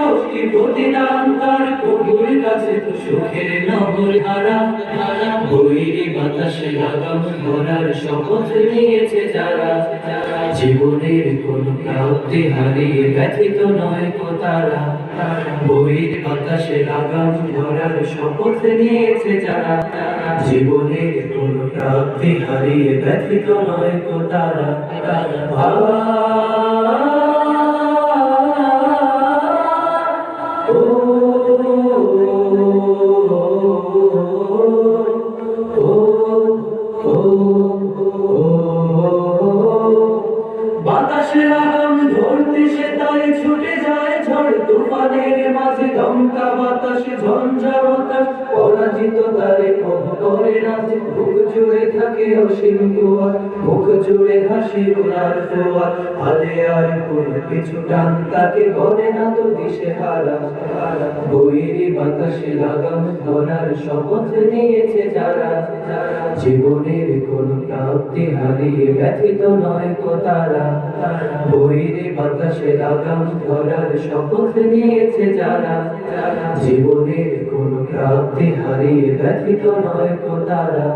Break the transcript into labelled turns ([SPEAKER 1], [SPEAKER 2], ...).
[SPEAKER 1] শক্তি প্রতিদান কাছে তো সুখের নগর হারা বৈরি বাতাসে লাগাম ধরার শপথ নিয়েছে যারা। জীবনের কোন প্রাপ্তি হারিয়ে ব্যথিত নয় কো তারা। বইয়ের বাতাসে লাগাম ধরার শপথ নিয়েছে যারা। জীবনের কোন প্রাপ্তি হারিয়ে ব্যথিত নয় কো বাতাসে লাগাম ধরতে সে তাই ছুটে যায় ঝড় তুফানের মাঝে। দমকা বাতাসে, ঝঞ্ঝা বাতাস, পরাজিত তারে নাচে জুড়ে থাকে অসীম জুড়ে হাসি ফোয়ার আলে আর কোন কিছু টান তাকে না তো দিশে হারা। বইরি বাতাসে লাগাম ধরার শপথ নিয়েছে যারা। জীবনের কোন প্রাপ্তি হারিয়ে ব্যথিত নয় কো তারা। বাতাসে লাগাম ধরার জীবনের কোন প্রাপ্তি হারিয়ে ব্যথিত নয় তো তারা।